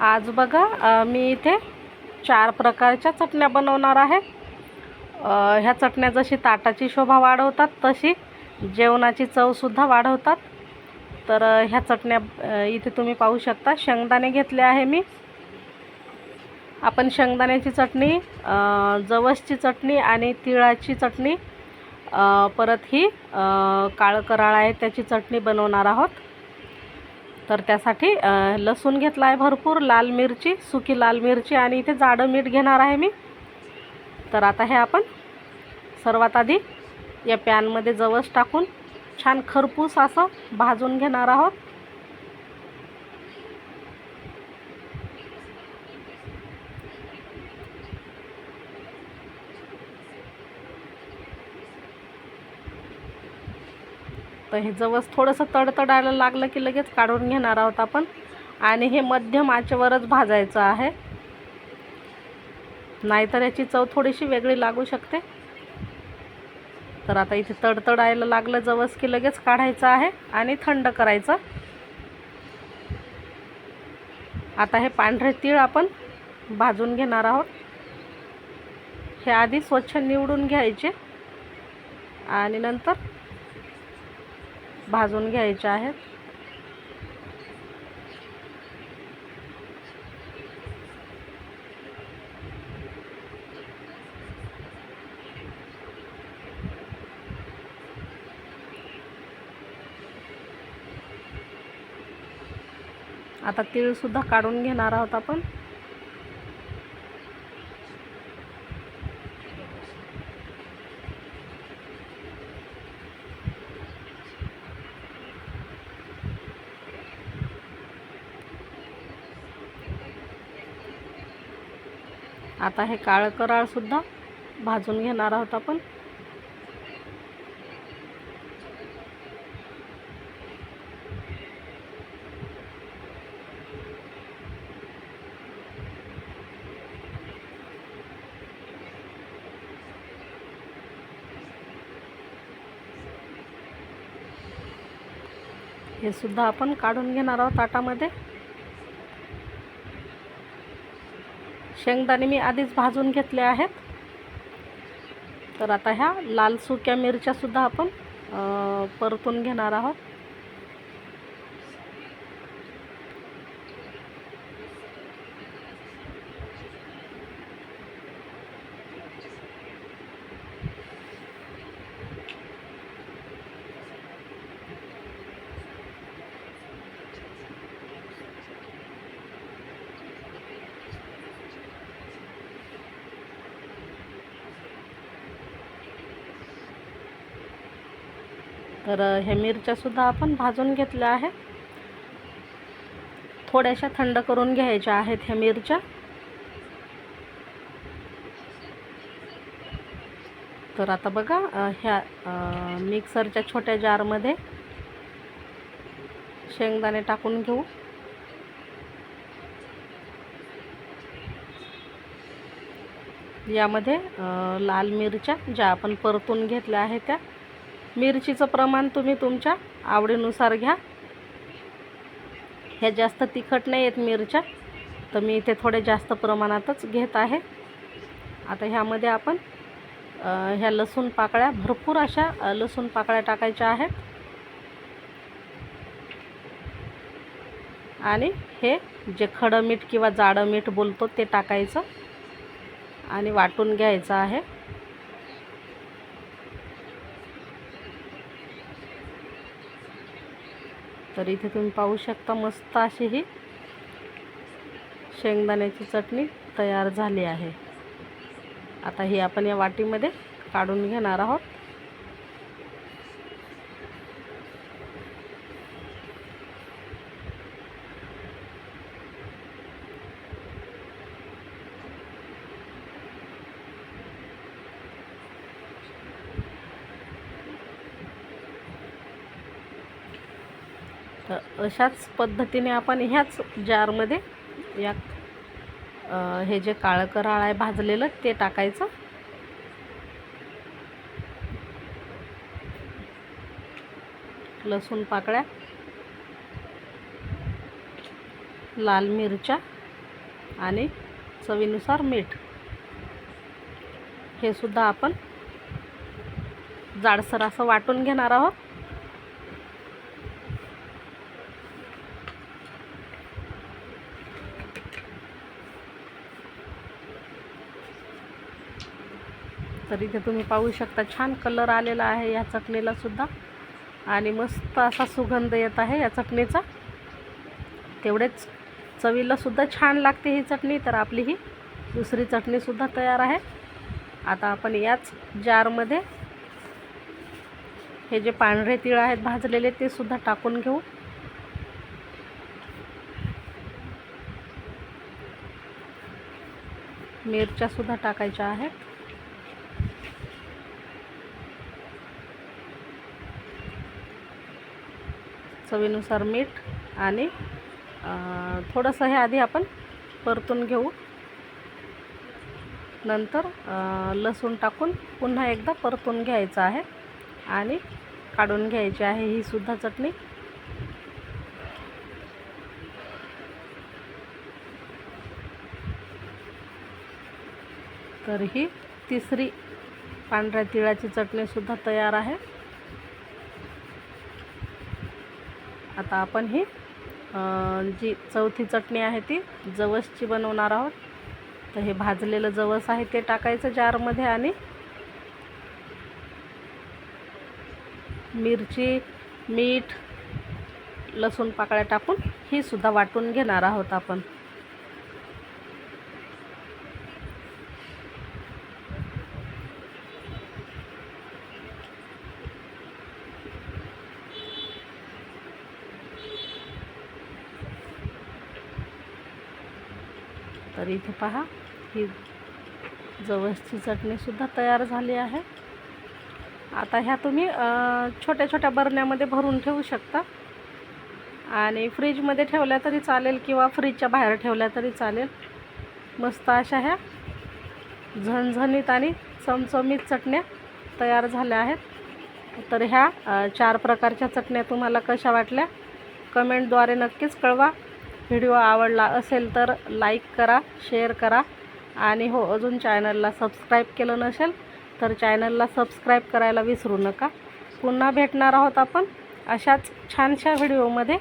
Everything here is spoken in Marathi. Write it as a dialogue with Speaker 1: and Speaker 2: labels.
Speaker 1: आज बघा मी इथे चार प्रकारच्या चटण्या बनवणार आहे. ह्या चटण्या जशी ताटाची शोभा वाढवतात तशी जेवणाची चवसुद्धा वाढवतात. तर ह्या चटण्या इथे तुम्ही पाहू शकता. शेंगदाणे घेतले आहे मी. आपण शेंगदाण्याची चटणी जवसची चटणी आणि तिळाची चटणी परत ही काळकराळ काळं कराळ आहे त्याची चटणी बनवणार आहोत. तर त्यासाठी लसूण घेतला आहे भरपूर लाल मिरची सुकी लाल मिरची आणि इथे जाडं मीठ घेणार आहे मी. तर आता हे आपण सर्वात आधी या पॅनमध्ये जवस टाकून छान खरपूस असं भाजून घेणार आहोत. तर हे जवस थोडंसं तडतडायला लागलं की लगेच काढून घेणार आहोत आपण. आणि हे मध्यम आचेवरच भाजायचं आहे. नाहीतर याची चव थोडीशी वेगळी लागू शकते. तर आता इथे तडतडायला लागलं जवस की लगेच काढायचं आहे आणि थंड करायचं. आता हे पांढरे तीळ आपण भाजून घेणार आहोत. हे आधी स्वच्छ निवडून घ्यायचे. आणि नंतर भाजून घ्यायचे आहेत. आता तीळसुद्धा काढून घेणार आहोत आपण. आता हे काळं कराळसुद्धा भाजून घेणार आहोत आपण. हे सुद्धा आपण काढून घेणार आहोत ताटामध्ये. शेंगदाणे मी आधीच भाजून घेतले आहेत. तर आता ह्या लाल सुक्या मिरच्यासुद्धा आपण परतून घेणार आहोत. तर ह्या मिरच्यासुद्धा आपण भाजून घेतल्या आहेत. थोड्याशा थंड करून घ्यायच्या आहेत ह्या मिरच्या. तर आता बघा ह्या मिक्सरच्या छोट्या जारमध्ये शेंगदाणे टाकून घेऊ. यामध्ये लाल मिरच्या ज्या आपण परतून घेतल्या आहेत त्या. मिरचीचं प्रमाण तुम्ही तुमच्या आवडीनुसार घ्या. ह्या जास्त तिखट नाही आहेत मिरच्या तर मी इथे थोडे जास्त प्रमाणातच घेत आहे. आता ह्यामध्ये आपण ह्या लसूण पाकळ्या भरपूर अशा लसूण पाकळ्या टाकायच्या आहेत. आणि हे जे खडं मीठ किंवा जाडं मीठ बोलतो ते टाकायचं आणि वाटून घ्यायचं आहे. तर इथे तुम्ही पाहू शकता मस्त अशी ही शेंगदाण्याची चटणी तयार झाली आहे. आता ही आपण या वाटीमध्ये काढून घेणार आहोत. तर अशाच पद्धतीने आपण ह्याच जारमध्ये या हे जे काळं कराळ आहे भाजलेलं ते टाकायचं. लसूण पाकळ्या. लाल मिरच्या आणि चवीनुसार मीठ. हे सुद्धा आपण जाडसर असं वाटून घेणार आहोत. तर इथे तुम्ही पाहू शकता छान कलर आलेला आहे या चटणीला सुद्धा. आणि मस्त असा सुगंध येत आहे या चटणीचा. तेवढेच चवीला सुद्धा छान लागते ही चटणी तर आपली ही दुसरी चटणीसुद्धा तयार आहे. आता आपण याच जारमध्ये हे जे पांढरे तिळ आहेत भाजलेले ते सुद्धा टाकून घेऊ. मिरच्या सुद्धा टाकायच्या आहेत. चवीनुसार मीठ आणि थोडंसं हे आधी आपण परतून घेऊ. नंतर लसूण टाकून पुन्हा एकदा परतून घ्यायचं आहे आणि काढून घ्यायची आहे ही सुद्धा चटणी. तर ही तिसरी पांढऱ्या तिळाची चटणीसुद्धा तयार आहे. आता आपण ही जी चौथी चटणी आहे ती जवसची बनवणार आहोत. तर हे भाजलेलं जवस आहे ते टाकायचं जारमध्ये आणि मिरची मीठ लसूण पाकळ्या टाकून ही सुद्धा वाटून घेणार आहोत आपण. तर इथे पहा ही जवसची चटणीसुद्धा तयार झाली आहे. आता ह्या तुम्ही छोट्या छोट्या बरण्यामध्ये भरून ठेवू शकता. आणि फ्रीजमध्ये ठेवल्या तरी चालेल किंवा फ्रीजच्या बाहेर ठेवल्या तरी चालेल. मस्त अशा ह्या झणझणीत आणि चमचमीत चटण्या तयार झाल्या आहेत. तर ह्या चार प्रकारच्या चटण्या तुम्हाला कशा वाटल्या? कमेंटद्वारे नक्कीच कळवा. व्हिडिओ आवडला असेल तर लाईक करा शेअर करा. आणि हो अजून चॅनलला सबस्क्राईब केलं नसेल तर चॅनलला सबस्क्राईब करायला विसरू नका. पुन्हा भेटणार आहोत आपण अशाच छानशा व्हिडिओमध्ये.